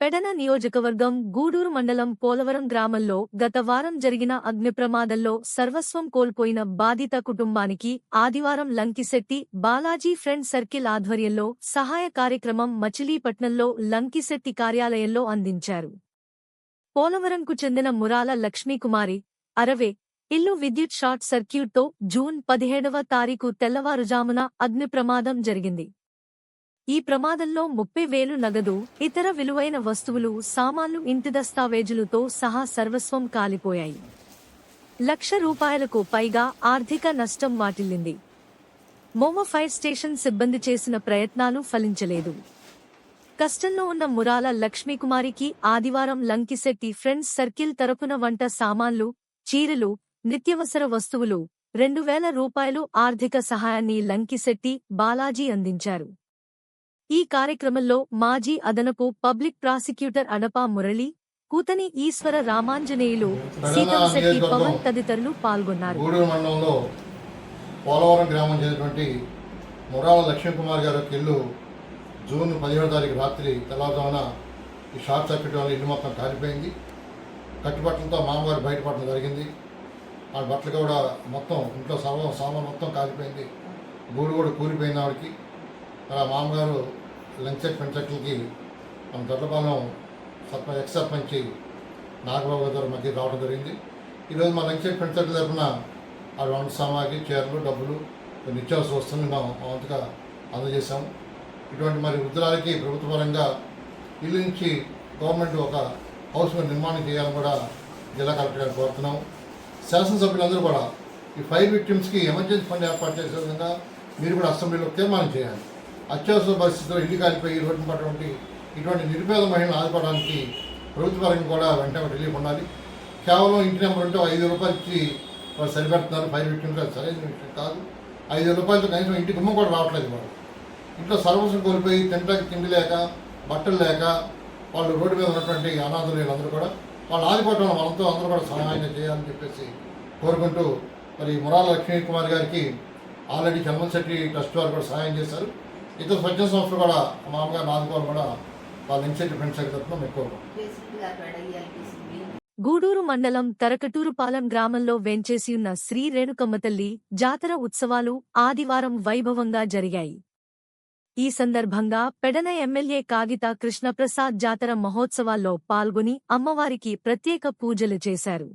పెడన నియోజకవర్గం గూడూరు మండలం పోలవరం గ్రామంలో గత వారం జరిగిన అగ్ని ప్రమాదంలో సర్వస్వం కోల్పోయిన బాధిత కుటుంబానికి ఆదివారం లంకిశెట్టి బాలాజీ ఫ్రెండ్ సర్కిల్ ఆధ్వర్యంలో సహాయ కార్యక్రమం మచిలీపట్నంలో లంకిశెట్టి కార్యాలయంలో అందించారు. పోలవరంకు చెందిన మురాల లక్ష్మీకుమారి అరవే ఇల్లు విద్యుత్ షార్ట్ సర్క్యూట్తో జూన్ పదిహేడవ తారీఖు తెల్లవారుజామున అగ్ని ప్రమాదం జరిగింది. ఈ ప్రమాదంలో ముప్పై వేలు నగదు ఇతర విలువైన వస్తువులు సామాన్లు ఇంటి దస్తావేజులతో సహా సర్వస్వం కాలిపోయాయి. లక్ష రూపాయలకు పైగా ఆర్థిక నష్టం వాటిల్లింది. మోవ ఫైర్ స్టేషన్ సిబ్బంది చేసిన ప్రయత్నాలు ఫలించలేదు. కష్టంలో ఉన్న మురాల లక్ష్మీకుమారికి ఆదివారం లంకిశెట్టి ఫ్రెండ్స్ సర్కిల్ తరపున వంట సామాన్లు చీరలు నిత్యవసర వస్తువులు రెండు వేల రూపాయలు ఆర్థిక సహాయాన్ని లంకిశెట్టి బాలాజీ అందించారు. ఈ కార్యక్రమంలో మాజీ అదనపు పబ్లిక్ ప్రాసిక్యూటర్ అడపా మురళి కూతని ఈశ్వర రామాంజనేయులు సీతంశెట్టి పవన్ తదితరులు పాల్గొన్నారు. గూడూరు మండలంలో పోలవరం గ్రామం చెందినటువంటి మురాల లక్ష్మీకుమార్ గారి యొక్క ఇల్లు జూన్ పదిహేడో తారీఖు రాత్రి తెల్లవారుజామున ఈ షార్ట్ సర్క్యూట్ వల్ల ఇల్లు మొత్తం కాలిపోయింది. కట్టుబట్టలతో మామగారు బయటపడడం జరిగింది. ఆ బట్టలు కూడా మొత్తం ఇంట్లో సర్వం సామాన్ మొత్తం కాలిపోయింది. గూడు కూడా కూలిపోయింది ఆవిడకి. అలా మామగారు లంచెట్ పెంచట్లకి మన దొడ్లపాలెం సర్ప ఎక్స్ సర్పంచ్ నాగబాబు గారు మధ్య రావడం జరిగింది. ఈరోజు మా లంచెట్ పెంచట్ల తరఫున ఆ వంట సామాగ్రి చీరలు డబ్బులు నిత్యావసర వస్తువులు మేము మా వంతుగా అందజేశాం. ఇటువంటి మరి వృద్ధురాలకి ప్రభుత్వ పరంగా ఇల్లు నుంచి గవర్నమెంట్ ఒక హౌస్ నిర్మాణం చేయాలని కూడా జిల్లా కలెక్టర్ గారు కోరుతున్నాం. శాసనసభ్యులందరూ కూడా ఈ ఫైర్ విక్టిమ్స్కి ఎమర్జెన్సీ ఫండ్ ఏర్పాటు చేసే విధంగా మీరు కూడా అసెంబ్లీలో తీర్మానం చేయాలి. అత్యవసర పరిస్థితుల్లో ఇల్లు కాలిపోయి రోడ్డు పడినటువంటి ఇటువంటి నిరుపేద మహిళలను ఆదుకోవడానికి ప్రభుత్వ పరంగా కూడా వెంటనే రిలీఫ్ ఉండాలి. కేవలం ఇంటి నెంబర్ ఉంటే ఐదు రూపాయలకి వాళ్ళు సరిపెడుతున్నారు. ఫైవ్ విక్టిమ్స్ అది సరైన విషయం కాదు. ఐదు రూపాయలతో కనీసం ఇంటి గుమ్మ కూడా రావట్లేదు వాళ్ళు. ఇంట్లో సర్వస్వం కోల్పోయి తింటాకి తిండి లేక బట్టలు లేక వాళ్ళు రోడ్డు మీద ఉన్నటువంటి అనాథులు వీళ్ళందరూ కూడా వాళ్ళు ఆదుకోవటం వాళ్ళతో అందరూ కూడా సహాయం చేయాలని చెప్పేసి కోరుకుంటూ మరి మురాల లక్ష్మీ కుమార్ గారికి ఆల్రెడీ చంద్రశెట్టి ట్రస్ట్ వారు కూడా సహాయం చేశారు. ఇతర స్వచ్ఛ సంస్థలు కూడా మామూలుగా నాదుకోవాలి కూడా వాళ్ళ ఇన్సెంటి ఫ్రెండ్స్ తరఫున గూడూరు మండలం తరకటూరుపాలెం గ్రామంలో వెంచేసియున్న శ్రీ రేణుకమ్మ తల్లి జాతర ఉత్సవాలు ఆదివారం వైభవంగా జరిగాయి. ఈ సందర్భంగా పెడన ఎమ్మెల్యే కాగిత కృష్ణప్రసాద్ జాతర మహోత్సవాల్లో పాల్గొని అమ్మవారికి ప్రత్యేక పూజలు చేశారు.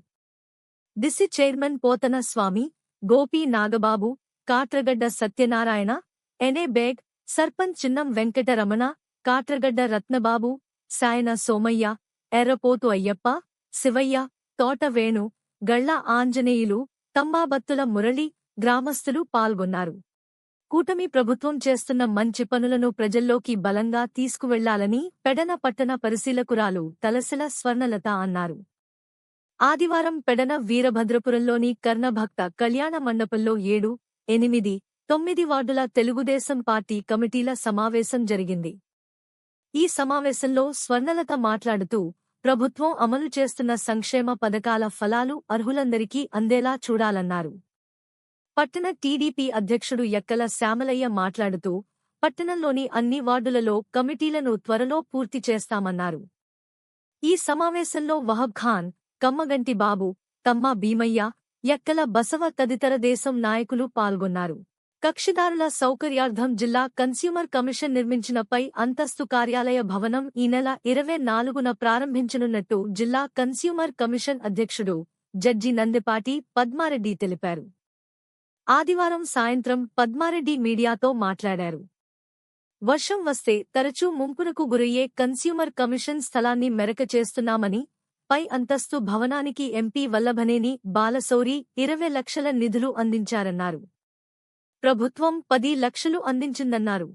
దిసి చైర్మన్ పోతన స్వామి గోపి నాగబాబు కాట్రగడ్డ సత్యనారాయణ ఎనే బేగ్ సర్పంచ్ చిన్నం వెంకటరమణ కాట్రగడ్డ రత్నబాబు సాయన సోమయ్య ఎర్రపోతు అయ్యప్ప శివయ్య తోటవేణు గళ్ళ గళ్ళ ఆంజనేయులు తంబాబత్తుల మురళి గ్రామస్తులు పాల్గొన్నారు. కూటమి ప్రభుత్వం చేస్తున్న మంచి పనులను ప్రజల్లోకి బలంగా తీసుకువెళ్ళాలని పెడన పట్టణ పరిశీలకురాలు తలసిల స్వర్ణలత అన్నారు. ఆదివారం పెడన వీరభద్రపురంలోని కర్ణభక్త కళ్యాణ మండపంలో ఏడు ఎనిమిది తొమ్మిది వార్డుల తెలుగుదేశం పార్టీ కమిటీల సమావేశం జరిగింది. ఈ సమావేశంలో స్వర్ణలత మాట్లాడుతూ ప్రభుత్వం అమలు చేస్తున్న సంక్షేమ పథకాల ఫలాలు అర్హులందరికీ అందేలా చూడాలన్నారు. పట్టణ టీడీపీ అధ్యక్షుడు ఎక్కల శ్యామలయ్య మాట్లాడుతూ పట్టణంలోని అన్ని వార్డులలో కమిటీలను త్వరలో పూర్తి చేస్తామన్నారు. ఈ సమావేశంలో వహబ్ ఖాన్ కమ్మగంటి బాబు తమ్మ భీమయ్య ఎక్కల బసవ తదితర దేశం నాయకులు పాల్గొన్నారు. కక్షిదారుల సౌకర్యార్థం జిల్లా కన్స్యూమర్ కమిషన్ నిర్మించిన పై అంతస్తు కార్యాలయ భవనం ఈ నెల ఇరవై నాలుగున ప్రారంభించనున్నట్టు జిల్లా కన్స్యూమర్ కమిషన్ అధ్యక్షుడు జడ్జి నందిపాటి పద్మారెడ్డి తెలిపారు. ఆదివారం సాయంత్రం పద్మారెడ్డి మీడియాతో మాట్లాడారు. వర్షం వస్తే తరచూ ముంపునకు గురయ్యే కన్స్యూమర్ కమిషన్ స్థలాన్ని మెరక చేస్తున్నామని పై అంతస్తు భవనానికి ఎంపీ వల్లభనేని బాలసౌరి ఇరవై లక్షల నిధులు అందించారన్నారు. ప్రభుత్వం పది లక్షలు అందించిందన్నారు.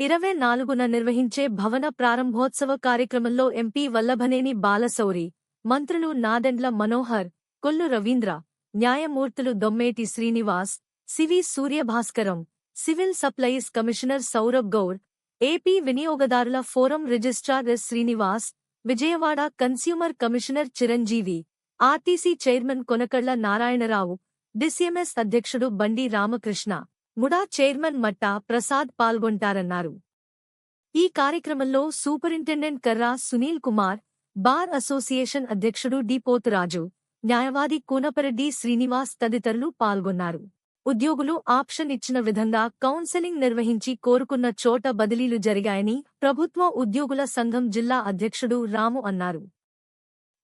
ఇరవై నాలుగున నిర్వహించే భవన ప్రారంభోత్సవ కార్యక్రమంలో ఎంపీ వల్లభనేని బాలసౌరి మంత్రులు నాదెండ్ల మనోహర్ కొల్లు రవీంద్ర న్యాయమూర్తులు Dommeti Srinivas CV Suryabhaskaram civil supplies commissioner Saurabh Gaur AP వినియోగదారుల forum registrar S Srinivas Vijayawada consumer commissioner Chiranjeevi RTC chairman Konakalla Narayanarao DCMS అధ్యక్షుడు బండి రామకృష్ణ ముడా చైర్మన్ మట్టా ప్రసాద్ పాల్గొంటారన్నారు. ఈ కార్యక్రమంలో superintendent Karra Sunil Kumar bar association అధ్యక్షుడు D Poturaju న్యాయవాది కూనపరెడ్డి శ్రీనివాస్ తదితరులు పాల్గొన్నారు. ఉద్యోగులు ఆప్షన్ ఇచ్చిన విధంగా కౌన్సెలింగ్ నిర్వహించి కోరుకున్న చోట బదిలీలు జరిగాయని ప్రభుత్వ ఉద్యోగుల సంఘం జిల్లా అధ్యక్షుడు రాము అన్నారు.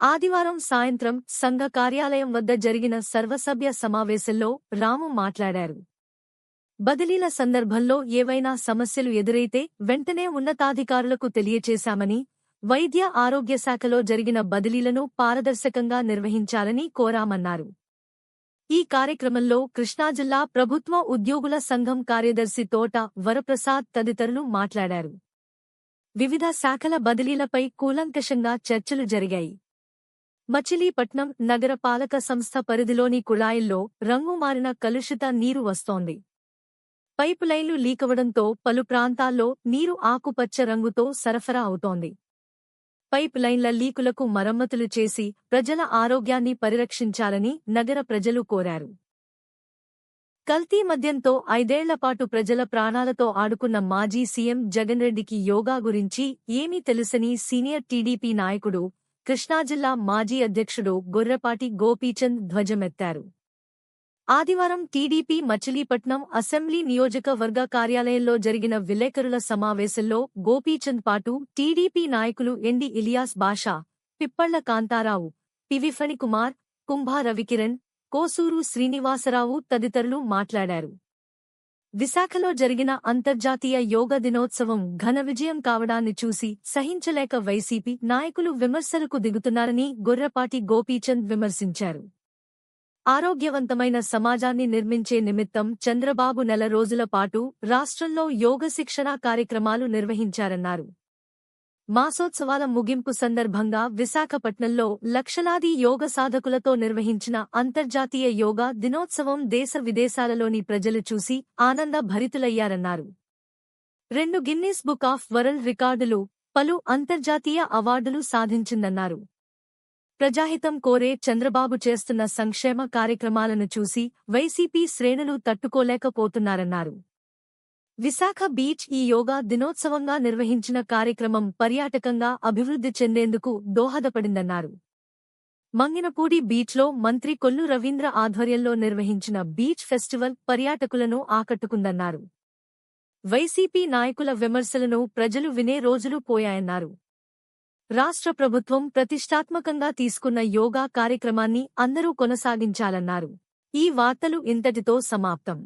ఆదివారం సాయంత్రం సంఘ కార్యాలయం వద్ద జరిగిన సర్వసభ్య సమావేశంలో రాము మాట్లాడారు. బదిలీల సందర్భంలో ఏవైనా సమస్యలు ఎదురైతే వెంటనే ఉన్నతాధికారులకు తెలియచేశామని వైద్య ఆరోగ్య శాఖలో జరిగిన బదిలీలను పారదర్శకంగా నిర్వహించాలని కోరామన్నారు. ఈ కార్యక్రమంలో కృష్ణాజిల్లా ప్రభుత్వ ఉద్యోగుల సంఘం కార్యదర్శి తోట వరప్రసాద్ తదితరులు మాట్లాడారు. వివిధ శాఖల బదిలీలపై కూలంకషంగా చర్చలు జరిగాయి. మచిలీపట్నం నగర పాలక సంస్థ పరిధిలోని కుళాయిల్లో రంగు మారిన కలుషిత నీరు వస్తోంది. పైపు లైన్లు లీకవడంతో పలు ప్రాంతాల్లో నీరు ఆకుపచ్చ రంగుతో సరఫరా అవుతోంది. పైపులైన్ల లీకులకు మరమ్మతులు చేసి ప్రజల ఆరోగ్యాన్ని పరిరక్షించాలని నగర ప్రజలు కోరారు. కల్తీ మద్యంతో ఐదేళ్ళపాటు ప్రజల ప్రాణాలతో ఆడుకున్న మాజీ సీఎం జగన్ రెడ్డికి యోగా గురించి ఏమీ తెలుసని సీనియర్ టీడీపీ నాయకుడు కృష్ణా జిల్లా మాజీ అధ్యక్షుడు గొర్రపాటి గోపీచంద్ ధ్వజమెత్తారు. ఆదివారం టీడీపీ మచిలీపట్నం అసెంబ్లీ నియోజకవర్గ కార్యాలయంలో జరిగిన విలేకరుల సమావేశంలో గోపీచంద్ పాటు టీడీపీ నాయకులు ఎండి ఇలియాస్ బాషా పిప్పళ్ళ కాంతారావు పివిఫణికుమార్ కుంభా రవికిరణ్ కోసూరు శ్రీనివాసరావు తదితరులు మాట్లాడారు. విశాఖలో జరిగిన అంతర్జాతీయ యోగ దినోత్సవం ఘన విజయం కావడాన్ని చూసి సహించలేక వైసీపీ నాయకులు విమర్శలకు దిగుతున్నారని గొర్రపాటి గోపీచంద్ విమర్శించారు. ఆరోగ్యవంతమైన సమాజాన్ని నిర్మించే నిమిత్తం చంద్రబాబు నెల రోజుల పాటు రాష్ట్రంలో యోగ శిక్షణా కార్యక్రమాలు నిర్వహించారన్నారు. మాసోత్సవాల ముగింపు సందర్భంగా విశాఖపట్నంలో లక్షలాది యోగ సాధకులతో నిర్వహించిన అంతర్జాతీయ యోగా దినోత్సవం దేశ విదేశాలలోని ప్రజలు చూసి ఆనంద భరితులయ్యారన్నారు. రెండు గిన్నీస్ బుక్ ఆఫ్ వరల్డ్ రికార్డులు పలు అంతర్జాతీయ అవార్డులు సాధించిందన్నారు. ప్రజాహితం కోరే చంద్రబాబు చేస్తున్న సంక్షేమ కార్యక్రమాలను చూసి వైసీపీ శ్రేణులు తట్టుకోలేకపోతున్నారన్నారు. విశాఖ బీచ్ ఈ యోగా దినోత్సవంగా నిర్వహించిన కార్యక్రమం పర్యాటకంగా అభివృద్ధి చెందేందుకు దోహదపడిందన్నారు. మంగినపూడి బీచ్లో మంత్రి కొల్లు రవీంద్ర ఆధ్వర్యంలో నిర్వహించిన బీచ్ ఫెస్టివల్ పర్యాటకులను ఆకట్టుకుందన్నారు. వైసీపీ నాయకుల విమర్శలను ప్రజలు వినే రోజులు పోయాయన్నారు. రాష్ట్ర ప్రభుత్వం ప్రతిష్టాత్మకంగా తీసుకున్న యోగా కార్యక్రమాన్ని అందరూ కొనసాగించాలన్నారు. ఈ వార్తలు ఇంతటితో సమాప్తం.